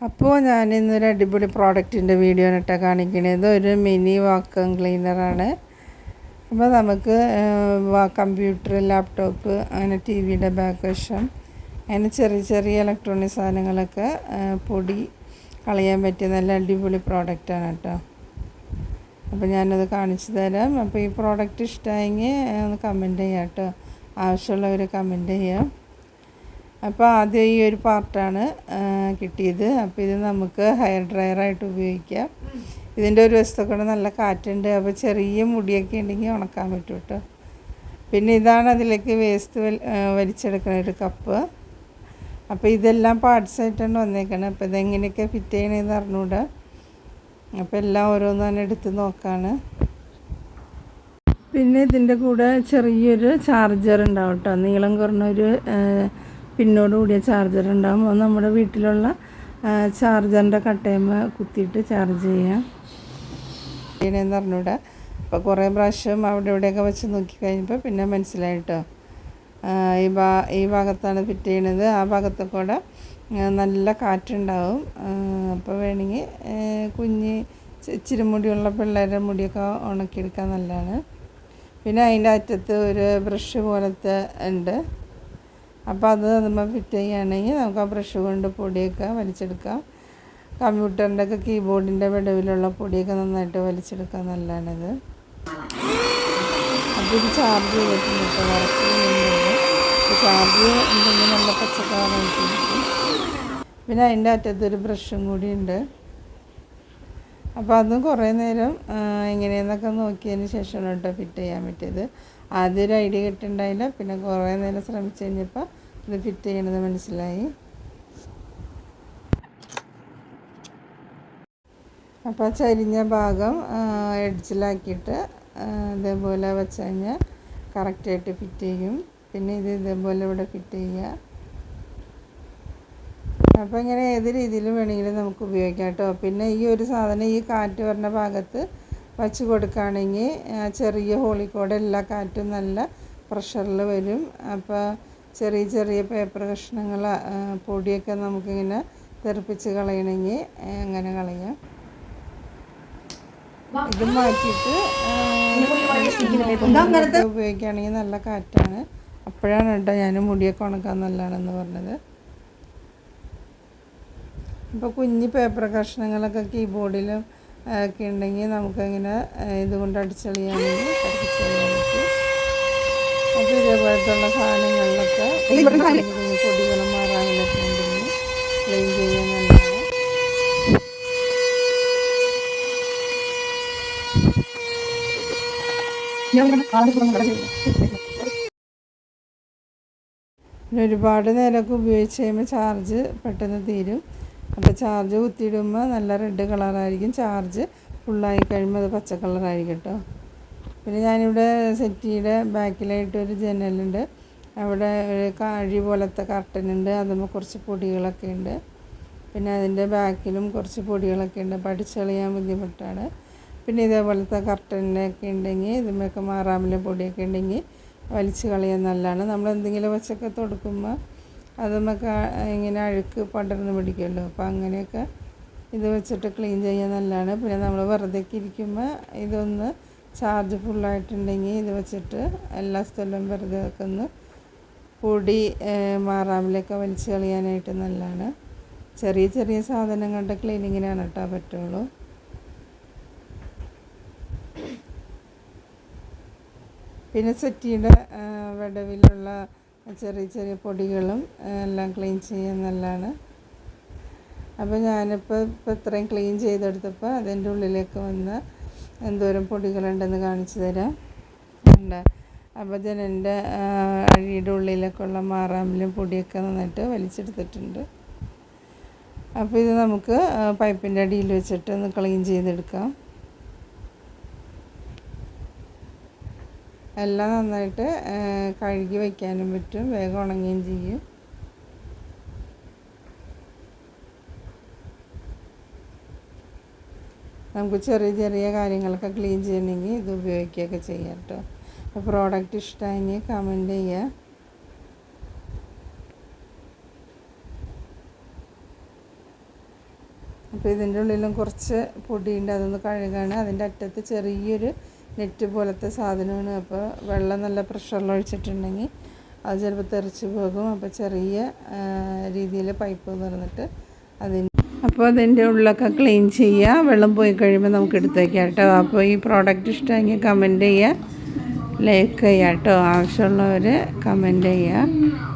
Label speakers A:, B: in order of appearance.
A: അപ്പോൾ ഞാൻ ഇന്നൊരു അടിപൊളി പ്രോഡക്റ്റിന്റെ വീഡിയോ ഇട്ടാ കാണിക്കണത് ഒരു മിനി വാക്വം ക്ലീനറാണ് അപ്പോൾ നമുക്ക് കമ്പ്യൂട്ടർ ലാപ്ടോപ്പ് അങ്ങനെ ടി വിയുടെ ബാക്ക് വശം അങ്ങനെ ചെറിയ ചെറിയ ഇലക്ട്രോണിക് സാധനങ്ങളൊക്കെ പൊടി കളയാൻ പറ്റിയ നല്ല അടിപൊളി പ്രോഡക്റ്റാണ് കേട്ടോ അപ്പോൾ ഞാനത് കാണിച്ചു തരാം. അപ്പോൾ ഈ പ്രോഡക്റ്റ് ഇഷ്ടമായെങ്കിൽ ഒന്ന് കമന്റ് ചെയ്യാം കേട്ടോ ആവശ്യമുള്ളവർ കമന്റ് ചെയ്യാം. അപ്പോൾ ആദ്യം ഈ ഒരു പാർട്ടാണ് കിട്ടിയത്. അപ്പോൾ ഇത് നമുക്ക് ഹെയർ ഡ്രയറായിട്ട് ഉപയോഗിക്കാം. ഇതിന്റെ ഒരു വശത്തൊക്കെ കൂടെ നല്ല കാറ്റുണ്ട്. അപ്പോൾ ചെറിയ മുടിയൊക്കെ ഉണ്ടെങ്കിൽ ഉണക്കാൻ പറ്റും കേട്ടോ പിന്നെ ഇതാണ് അതിലേക്ക് വേസ്റ്റ് വലി വലിച്ചെടുക്കുന്ന ഒരു കപ്പ് അപ്പോൾ ഇതെല്ലാം പാർട്സ് ആയിട്ടാണ് വന്നേക്കുന്നത് അപ്പോൾ ഇതെങ്ങനെയൊക്കെ ഫിറ്റ് ചെയ്യണമെന്ന് അറിഞ്ഞൂടാ. അപ്പോൾ എല്ലാം ഓരോന്നാണ് എടുത്ത് നോക്കാണ്. പിന്നെ ഇതിന്റെ കൂടെ ചെറിയൊരു ചാർജർ ഉണ്ടാവും കേട്ടോ നീളം കുറഞ്ഞൊരു പിന്നോട് കൂടിയ ചാർജർ ഉണ്ടാകും അത് നമ്മുടെ വീട്ടിലുള്ള ചാർജറിന്റെ കട്ടയമ്മ കുത്തിയിട്ട് ചാർജ് ചെയ്യാം. ചെയ്യണമെന്ന് പറഞ്ഞുകൂടെ അപ്പോൾ കുറേ പ്രാവശ്യം അവിടെ ഇവിടെയൊക്കെ വെച്ച് നോക്കി കഴിഞ്ഞപ്പോൾ പിന്നെ മനസ്സിലായിട്ടോ. ഈ ഭാ ഈ ഭാഗത്താണ് ഫിറ്റ് ചെയ്യണത്. ആ ഭാഗത്ത് കൂടെ നല്ല കാറ്റുണ്ടാവും. അപ്പോൾ വേണമെങ്കിൽ കുഞ്ഞ് ചി- ഇച്ചിരി മുടിയുള്ള പിള്ളേരുടെ മുടിയൊക്കെ ഉണക്കിയെടുക്കാൻ നല്ലതാണ്. പിന്നെ അതിന്റെ അറ്റത്ത് ഒരു ബ്രഷ് പോലത്തെ ഉണ്ട്. അപ്പോൾ അത് നമ്മൾ ഫിറ്റ് ചെയ്യുകയാണെങ്കിൽ നമുക്ക് ആ ബ്രഷ് കൊണ്ട് പൊടിയൊക്കെ വലിച്ചെടുക്കാം. കമ്പ്യൂട്ടറിന്റെ ഒക്കെ കീബോർഡിന്റെ വിടവിലുള്ള പൊടിയൊക്കെ നന്നായിട്ട് വലിച്ചെടുക്കാൻ നല്ലതാണിത്. അപ്പോൾ ഇത് ചാർജ് ചെയ്തിട്ടുണ്ട് കേട്ടോ വർക്ക് ചാർജ് ഉണ്ടെങ്കിൽ നല്ല പച്ചക്കാരായിട്ട് പിന്നെ അതിന്റെ അറ്റത്തൊരു ബ്രഷും കൂടി ഉണ്ട്. അപ്പോൾ അതും കുറേ നേരം എങ്ങനെയെന്നൊക്കെ നോക്കിയതിന് ശേഷമാണ് കേട്ടോ ഫിറ്റ് ചെയ്യാൻ പറ്റിയത്. ആദ്യം ഒരു ഐഡിയ കിട്ടുണ്ടായില്ല പിന്നെ കുറേ നേരം ശ്രമിച്ചു കഴിഞ്ഞപ്പോൾ ഇത് ഫിറ്റ് ചെയ്യണത് മനസ്സിലായി. അപ്പോൾ ചരിഞ്ഞ ഭാഗം എഡ്ജിലാക്കിയിട്ട് ഇതേപോലെ വെച്ച് കഴിഞ്ഞാൽ കറക്റ്റായിട്ട് ഫിറ്റ് ചെയ്യും. പിന്നെ ഇത് ഇതേപോലെ ഇവിടെ ഫിറ്റ് ചെയ്യുക. അപ്പോൾ ഇങ്ങനെ ഏത് രീതിയിലും വേണമെങ്കിലും നമുക്ക് ഉപയോഗിക്കാം കേട്ടോ. പിന്നെ ഈ ഒരു സാധനം ഈ കാറ്റ് വരുന്ന ഭാഗത്ത് വച്ച് കൊടുക്കുകയാണെങ്കിൽ ചെറിയ ഹോളിക്കോടെ എല്ലാ കാറ്റും നല്ല പ്രഷറിൽ വരും. അപ്പോൾ ചെറിയ ചെറിയ പേപ്പർ കഷ്ണങ്ങൾ പൊടിയൊക്കെ നമുക്കിങ്ങനെ തെറിപ്പിച്ച് കളയണമെങ്കിൽ അങ്ങനെ കളയാം. ഇത് മാറ്റിയിട്ട് ഉപയോഗിക്കുകയാണെങ്കിൽ നല്ല കാറ്റാണ്. അപ്പോഴാണ് കേട്ടോ ഞാൻ മുടിയൊക്കെ ഉണക്കാൻ നല്ലതാണെന്ന് പറഞ്ഞത്. ഇപ്പോൾ കുഞ്ഞ് പേപ്പർ കഷ്ണങ്ങളൊക്കെ കീബോർഡിലും ഒക്കെ ഉണ്ടെങ്കിൽ നമുക്കങ്ങനെ ഇതുകൊണ്ട് അടിച്ചെളിയാണെങ്കിൽ അടിച്ചെളിയാൻ പറ്റും അപ്പോൾ ഇതേപോലത്തുള്ള സാധനങ്ങളിലൊക്കെ പൊടികളും മാറാനൊക്കെ ഉണ്ടെങ്കിൽ ക്ലീൻ ചെയ്യാൻ നല്ലതാണ്. പിന്നെ ഒരുപാട് നേരമൊക്കെ ഉപയോഗിച്ച് കഴിയുമ്പോൾ ചാർജ് പെട്ടെന്ന് തീരും. അപ്പോൾ ചാർജ് കുത്തിയിടുമ്പോൾ നല്ല റെഡ് കളറായിരിക്കും ചാർജ് ഫുള്ളായി കഴിയുമ്പോൾ അത് പച്ച കളറായിരിക്കും കേട്ടോ പിന്നെ ഞാനിവിടെ സെറ്റിയുടെ ബാക്കിലായിട്ട് ഒരു ജനലുണ്ട് അവിടെ ഒരു കാഴി പോലത്തെ കർട്ടൻ ഉണ്ട്. അതുമ്പോൾ കുറച്ച് പൊടികളൊക്കെ ഉണ്ട്. പിന്നെ അതിന്റെ ബാക്കിലും കുറച്ച് പൊടികളൊക്കെ ഉണ്ട്. അപ്പോൾ അടിച്ചെളിയാൻ ബുദ്ധിമുട്ടാണ്. പിന്നെ ഇതേപോലത്തെ കർട്ടനിലൊക്കെ ഉണ്ടെങ്കിൽ ഇതുമൊക്കെ മാറാമിലെ പൊടിയൊക്കെ ഉണ്ടെങ്കിൽ വലിച്ചു കളയാൻ നല്ലതാണ്. നമ്മൾ എന്തെങ്കിലും വെച്ചൊക്കെ തൊടുക്കുമ്പോൾ അതുമൊക്കെ ഇങ്ങനെ അഴുക്ക് പടർന്ന് പിടിക്കുമല്ലോ. അപ്പോൾ അങ്ങനെയൊക്കെ ഇത് വെച്ചിട്ട് ക്ലീൻ ചെയ്യാൻ നല്ലതാണ്. പിന്നെ നമ്മൾ വെറുതെ ഇരിക്കുമ്പോൾ ഇതൊന്ന് ചാർജ് ഫുള്ളായിട്ടുണ്ടെങ്കിൽ ഇത് വെച്ചിട്ട് എല്ലാ സ്ഥലവും വെറുതെ ഒന്ന് പൊടി മാറാമിലൊക്കെ വലിച്ചു കളയാനായിട്ട് നല്ലതാണ്. ചെറിയ ചെറിയ സാധനങ്ങളുടെ ക്ലീനിങ്ങിനാണ് കേട്ടോ പറ്റുള്ളൂ. പിന്നെ സെറ്റിയുടെ വിടവിലുള്ള ചെറിയ ചെറിയ പൊടികളും എല്ലാം ക്ലീൻ ചെയ്യുന്നതാണ് അപ്പോൾ ഞാനിപ്പോൾ ഇപ്പോൾ ഇത്രയും ക്ലീൻ ചെയ്തെടുത്തപ്പോൾ അതിന്റെ ഉള്ളിലേക്ക് വന്ന് എന്തോരം പൊടികളുണ്ടെന്ന് കാണിച്ചു തരാം. ഉണ്ട് അപ്പോൾ ജനലിന്റെ അഴിയുടെ ഉള്ളിലേക്കുള്ള മാറാമ്പിലും പൊടിയൊക്കെ നന്നായിട്ട് വലിച്ചെടുത്തിട്ടുണ്ട്. അപ്പോൾ ഇത് നമുക്ക് പൈപ്പിന്റെ അടിയിൽ വെച്ചിട്ട് ഒന്ന് ക്ലീൻ ചെയ്തെടുക്കാം. എല്ലാം നന്നായിട്ട് കഴുകി വയ്ക്കാനും പറ്റും. വേഗം ഉണങ്ങുകയും ചെയ്യും. നമുക്ക് ചെറിയ ചെറിയ കാര്യങ്ങളൊക്കെ ക്ലീൻ ചെയ്യണമെങ്കിൽ ഇത് ഉപയോഗിക്കുകയൊക്കെ ചെയ്യാം കേട്ടോ. അപ്പോൾ പ്രോഡക്റ്റ് ഇഷ്ടമായെങ്കിൽ കമന്റ് ചെയ്യുക. അപ്പോൾ ഇതിന്റെ ഉള്ളിലും കുറച്ച് പൊടിയുണ്ട്. അതൊന്ന് കഴുകാണ്. അതിന്റെ അറ്റത്ത് ചെറിയൊരു നെറ്റ് പോലത്തെ സാധനമാണ്. അപ്പോൾ വെള്ളം നല്ല പ്രഷറിൽ ഒഴിച്ചിട്ടുണ്ടെങ്കിൽ അത് ചിലപ്പോൾ തെറിച്ച് പോകും. അപ്പോൾ ചെറിയ രീതിയിൽ പൈപ്പ് തുറന്നിട്ട് അതിന് അപ്പോൾ അതിന്റെ ഉള്ളൊക്കെ ക്ലീൻ ചെയ്യുക വെള്ളം പോയി കഴിയുമ്പോൾ നമുക്ക് എടുത്തേക്കാം കേട്ടോ. അപ്പോൾ ഈ പ്രോഡക്റ്റ് ഇഷ്ടമെങ്കിൽ കമന്റ് ചെയ്യുക ലൈക്ക് ചെയ്യുക കേട്ടോ. ആവശ്യമുള്ളവർ കമന്റ് ചെയ്യുക